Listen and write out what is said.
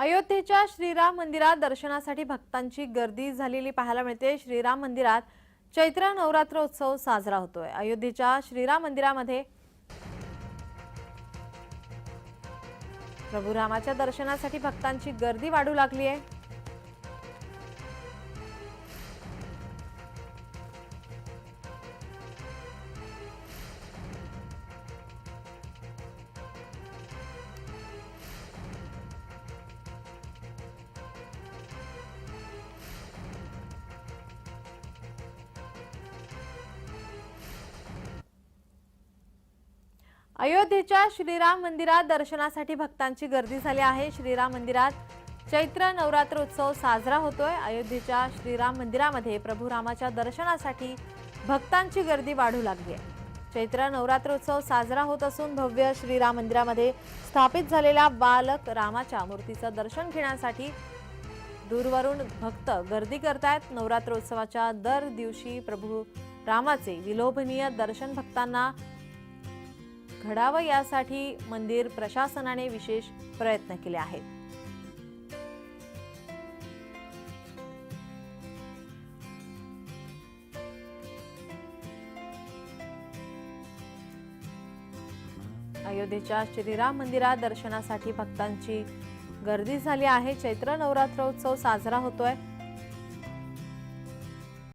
अयोध्येच्या श्रीराम मंदिरात दर्शनासाठी भक्तांची गर्दी झालेली पाहायला मिळते. श्रीराम मंदिरात चैत्र नवरात्र उत्सव साजरा होतोय. अयोध्येच्या श्रीराम मंदिरामध्ये प्रभू रामाच्या दर्शनासाठी भक्तांची गर्दी वाढू लागली आहे. अयोध्येच्या श्रीराम मंदिरात दर्शनासाठी भक्तांची गर्दी झाली आहे. श्रीराम मंदिरात चैत्र नवरात्र उत्सव साजरा होतोय. अयोध्येच्या श्रीराम मंदिरामध्ये प्रभू रामाच्या दर्शनासाठी भक्तांची गर्दी वाढू लागली आहे. चैत्र नवरात्र उत्सव साजरा होत असून भव्य श्रीराम मंदिरामध्ये स्थापित झालेल्या बालक रामाच्या मूर्तीचं दर्शन घेण्यासाठी दूरवरून भक्त गर्दी करतायत. नवरात्रोत्सवाच्या दर दिवशी प्रभू रामाचे विलोभनीय दर्शन भक्तांना घडावं यासाठी मंदिर प्रशासनाने विशेष प्रयत्न केले आहेत. अयोध्येच्या श्रीराम मंदिरात दर्शनासाठी भक्तांची गर्दी झाली आहे. चैत्र नवरात्र उत्सव साजरा होतोय.